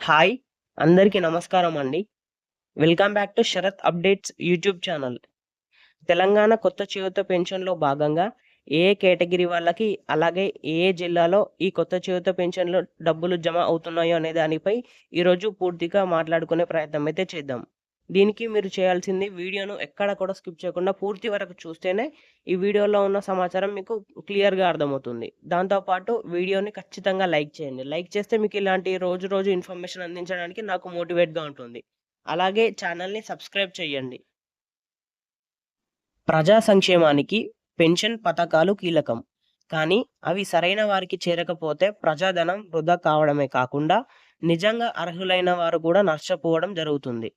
Hi అందరికీ నమస్కారం అండి. Welcome back to Sharath updates YouTube channel. Telangana కొత్త చేయూత పెన్షన్లో భాగంగా ఏ కేటగిరీ వాళ్ళకి అలాగే ఏ జిల్లాలో ఈ కొత్త చేయూత పెన్షన్లో డబ్బులు జమ అవుతున్నాయో అనే దానిపై ఈరోజు పూర్తిగా మాట్లాడుకునే ప్రయత్నం అయితే చేద్దాం. దీనికి మీరు చేయాల్సింది వీడియోను ఎక్కడ కూడా స్కిప్ చేయకుండా పూర్తి వరకు చూస్తేనే ఈ వీడియోలో ఉన్న సమాచారం మీకు క్లియర్గా అర్థమవుతుంది. దాంతోపాటు వీడియోని ఖచ్చితంగా లైక్ చేయండి. లైక్ చేస్తే మీకు ఇలాంటి రోజు రోజు ఇన్ఫర్మేషన్ అందించడానికి నాకు మోటివేట్గా ఉంటుంది. అలాగే ఛానల్ని సబ్స్క్రైబ్ చేయండి. ప్రజా సంక్షేమానికి పెన్షన్ పథకాలు కీలకం. కానీ అవి సరైన వారికి చేరకపోతే ప్రజాధనం వృధా కావడమే కాకుండా నిజంగా అర్హులైన వారు కూడా నష్టపోవడం జరుగుతుంది.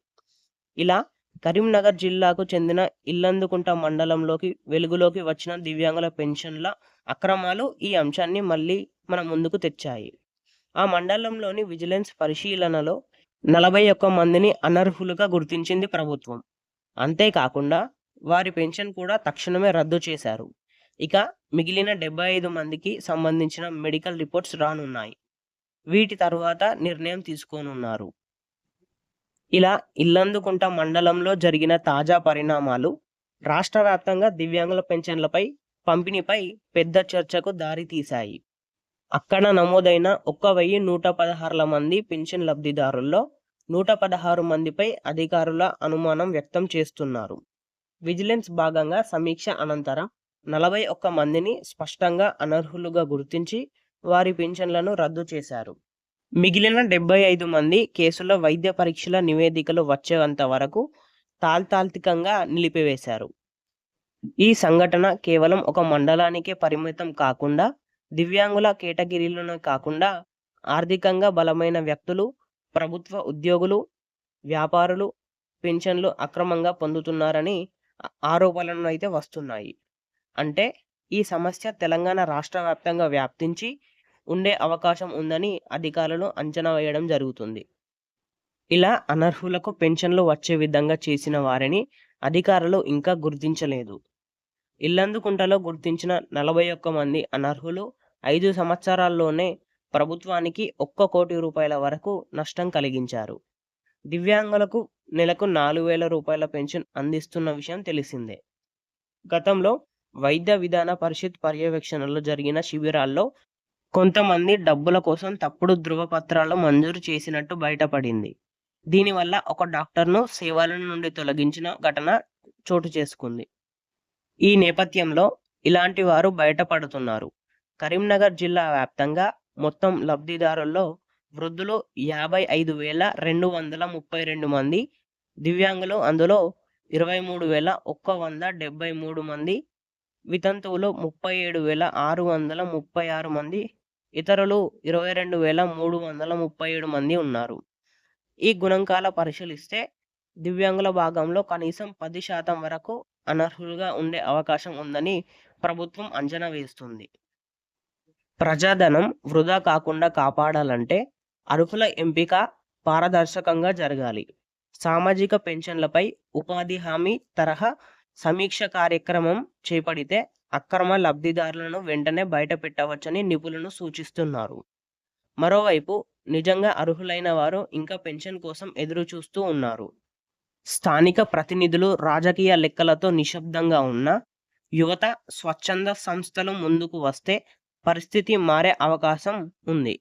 ఇలా కరీంనగర్ జిల్లాకు చెందిన ఇల్లందుకుంట మండలంలోకి వెలుగులోకి వచ్చిన దివ్యాంగుల పెన్షన్ల అక్రమాలు ఈ అంశాన్ని మళ్ళీ మన ముందుకు తెచ్చాయి. ఆ మండలంలోని విజిలెన్స్ పరిశీలనలో నలభై ఒక్క మందిని అనర్హులుగా గుర్తించింది ప్రభుత్వం. అంతేకాకుండా వారి పెన్షన్ కూడా తక్షణమే రద్దు చేశారు. ఇక మిగిలిన డెబ్బై ఐదు మందికి సంబంధించిన మెడికల్ రిపోర్ట్స్ రానున్నాయి. వీటి తరువాత నిర్ణయం తీసుకోనున్నారు. ఇలా ఇల్లందుకుంట మండలంలో జరిగిన తాజా పరిణామాలు రాష్ట్ర వ్యాప్తంగా దివ్యాంగుల పెన్షన్లపై పంపిణీపై పెద్ద చర్చకు దారితీశాయి అక్కడ నమోదైన ఒక్క వెయ్యి నూట పదహారుల మంది పెన్షన్ లబ్ధిదారుల్లో నూట పదహారు మందిపై అధికారుల అనుమానం వ్యక్తం చేస్తున్నారు. విజిలెన్స్ భాగంగా సమీక్ష అనంతరం నలభై ఒక్క మందిని స్పష్టంగా అనర్హులుగా గుర్తించి వారి పెన్షన్లను రద్దు చేశారు. మిగిలిన డెబ్బై ఐదు మంది కేసులో వైద్య పరీక్షల నివేదికలు వచ్చేంత వరకు తాల్తాల్తికంగా నిలిపివేశారు. ఈ సంఘటన కేవలం ఒక మండలానికే పరిమితం కాకుండా దివ్యాంగుల కేటగిరీలను కాకుండా ఆర్థికంగా బలమైన వ్యక్తులు ప్రభుత్వ ఉద్యోగులు వ్యాపారులు పెన్షన్లు అక్రమంగా పొందుతున్నారని ఆరోపణలు అయితే వస్తున్నాయి. అంటే ఈ సమస్య తెలంగాణ రాష్ట్ర వ్యాప్తంగా వ్యాప్తించి ఉండే అవకాశం ఉందని అధికారులు అంచనా వేయడం జరుగుతుంది. ఇలా అనర్హులకు పెన్షన్లు వచ్చే విధంగా చేసిన వారిని అధికారులు ఇంకా గుర్తించలేదు. ఇల్లందుకుంటలో గుర్తించిన నలభై ఒక్క మంది అనర్హులు ఐదు సంవత్సరాల్లోనే ప్రభుత్వానికి ఒక్క కోటి రూపాయల వరకు నష్టం కలిగించారు. దివ్యాంగులకు నెలకు నాలుగు వేల రూపాయల పెన్షన్ అందిస్తున్న విషయం తెలిసిందే. గతంలో వైద్య విధాన పరిషత్ పర్యవేక్షణలో జరిగిన శిబిరాల్లో కొంతమంది డబ్బుల కోసం తప్పుడు ధృవపత్రాలు మంజూరు చేసినట్టు బయటపడింది. దీనివల్ల ఒక డాక్టర్ను సేవల నుండి తొలగించిన ఘటన చోటు చేసుకుంది. ఈ నేపథ్యంలో ఇలాంటి వారు బయటపడుతున్నారు. కరీంనగర్ జిల్లా వ్యాప్తంగా మొత్తం లబ్ధిదారుల్లో వృద్ధులు యాభై ఐదు వేల రెండు వందల ముప్పై రెండు మంది దివ్యాంగులు అందులో ఇరవై మూడు వేల ఒక్క వంద డెబ్బై మూడు మంది వితంతువులు ముప్పై ఏడు వేల ఆరు వందల ముప్పై ఆరు మంది ఇతరులు ఇరవై రెండు వేల మూడు వందల ముప్పై ఏడు మంది ఉన్నారు. ఈ గుణాంకాల పరిశీలిస్తే దివ్యాంగుల భాగంలో కనీసం పది శాతం వరకు అనర్హులుగా ఉండే అవకాశం ఉందని ప్రభుత్వం అంచనా వేస్తుంది. ప్రజాధనం వృధా కాకుండా కాపాడాలంటే అర్హుల ఎంపిక పారదర్శకంగా జరగాలి. సామాజిక పెన్షన్లపై ఉపాధి హామీ తరహా సమీక్ష కార్యక్రమం చేపడితే అక్రమ లబ్ధిదారులను వెంటనే బయట పెట్టవచ్చని నిపుణులు సూచిస్తున్నారు. మరోవైపు నిజంగా అర్హులైన వారు ఇంకా పెన్షన్ కోసం ఎదురు చూస్తూ ఉన్నారు. స్థానిక ప్రతినిధులు రాజకీయ లెక్కలతో నిశ్శబ్దంగా ఉన్న యువత స్వచ్ఛంద సంస్థలు ముందుకు వస్తే పరిస్థితి మారే అవకాశం ఉంది.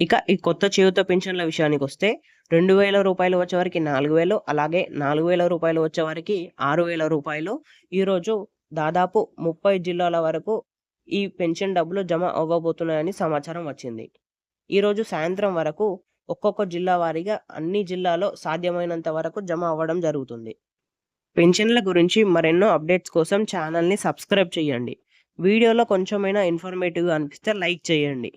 ఇక ఈ కొత్త చేయుత పెన్షన్ల విషయానికి వస్తే రెండు వేల రూపాయలు వచ్చేవారికి నాలుగు వేలు అలాగే నాలుగు వేల రూపాయలు వచ్చేవారికి ఆరు వేల రూపాయలు ఈరోజు దాదాపు ముప్పై జిల్లాల వరకు ఈ పెన్షన్ డబ్బులు జమ అవ్వబోతున్నాయని సమాచారం వచ్చింది. ఈరోజు సాయంత్రం వరకు ఒక్కొక్క జిల్లా వారీగా అన్ని జిల్లాలో సాధ్యమైనంత వరకు జమ అవ్వడం జరుగుతుంది. పెన్షన్ల గురించి మరెన్నో అప్డేట్స్ కోసం ఛానల్ని సబ్స్క్రైబ్ చేయండి. వీడియోలో కొంచెమైనా ఇన్ఫర్మేటివ్గా అనిపిస్తే లైక్ చేయండి.